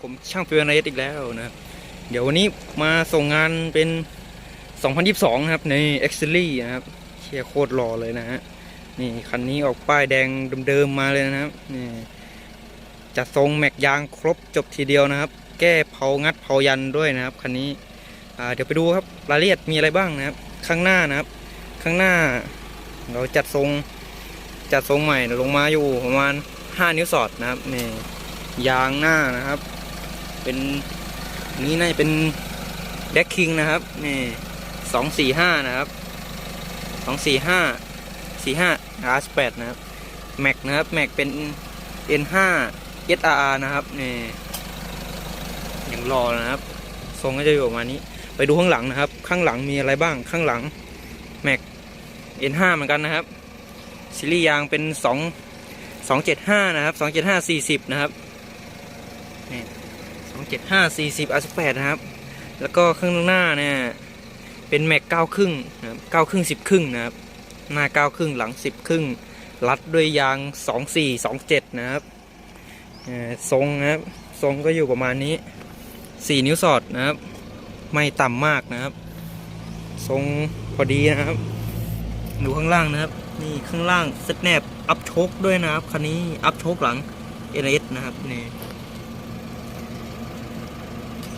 ผมช่างเฟืองนายอีกแล้วนะครับ เดี๋ยววันนี้มาส่งงานเป็น 2022 นะครับ ใน x c e l y นะครับเชียร์โคตรหล่อเลยนะฮะนี่คันนี้ออกป้ายแดงเดิมๆมาเลยนะครับนี่จัดทรงแม็กยางครบจบทีเดียวนะครับ แก้เผางัดเผายันด้วยนะครับคันนี้เดี๋ยวไปดูครับรายละเอียดมีอะไรบ้างนะครับ ข้างหน้านะครับ ข้างหน้า เราจัดทรงจัดทรงใหม่ลงมาอยู่ประมาณ 5 นิ้วสอดนะครับนี่ยางหน้านะครับ เป็นนี้น่าจะเป็นแดกคิงนะครับนี่สองสี่ห้านะครับสองสี่ห้าสี่ห้าอาร์สแปดนะครับแม็กนะครับแม็กเป็น N5 SRR นะครับนี่อย่างรอนะครับ ทรงก็จะอยู่ประมาณนี้ ไปดูข้างหลังนะครับ ข้างหลังมีอะไรบ้างข้างหลังแม็ก N5 เหมือนกันนะครับซีรีส์ยางเป็นสองสองเจ็ดห้านะครับสองเจ็ดห้าสี่สิบนะครับนี่ เจ็ดห้าสี่สิบอาร์แปดนะครับ แล้วก็ข้างหน้าเนี่ยเป็นแม็กเก้าครึ่งนะครับเก้าครึ่งสิบครึ่งนะครับ หน้าเก้าครึ่งหลังสิบครึ่ง รัดด้วยยางสองสี่สองเจ็ดนะครับทรงนะครับ ทรงก็อยู่ประมาณนี้สี่นิ้วสอดนะครับ ไม่ต่ำมากนะครับ ทรงพอดีนะครับ ดูข้างล่างนะครับ นี่ข้างล่างเซตแนบอัพโชคด้วยนะครับ คันนี้อัพโชคหลัง NS นะครับนี่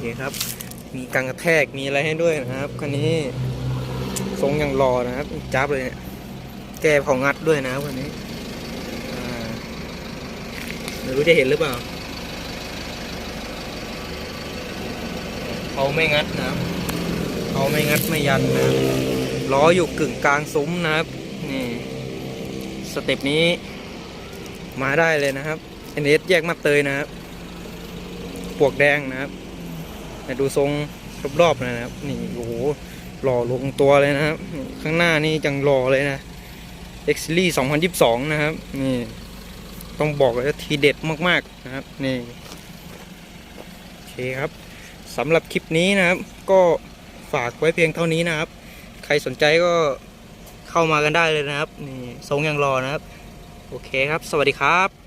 เคครับ มีกังกระแทกมีอะไรให้ด้วยนะครับคันนี้ทรงอย่างรอนะครับจับเลยเนี่ยแก้เผางัดด้วยนะครับคันนี้ไม่รู้จะเห็นหรือเปล่าเขาไม่งัดนะครับเขาไม่งัดไม่ยันนะครับล้ออยู่กึ่งกลางซุ้มนะครับนี่สเต็ปนี้มาได้เลยนะครับ n อ s แยกมาเตยนะครับ ปวกแดงนะครับ ดูทรงรอบๆนะครับ นี่โอ้โหหล่อลงตัวเลยนะครับ ข้างหน้านี่จังหล่อเลยนะ x Series 2022 นะครับ นี่ ต้องบอกเลยว่าทีเด็ดมากๆนะครับ นี่โอเคครับสำหรับคลิปนี้นะครับ ก็ฝากไว้เพียงเท่านี้นะครับ ใครสนใจก็เข้ามากันได้เลยนะครับ นี่ทรงยังรอนะครับ โอเคครับ สวัสดีครับ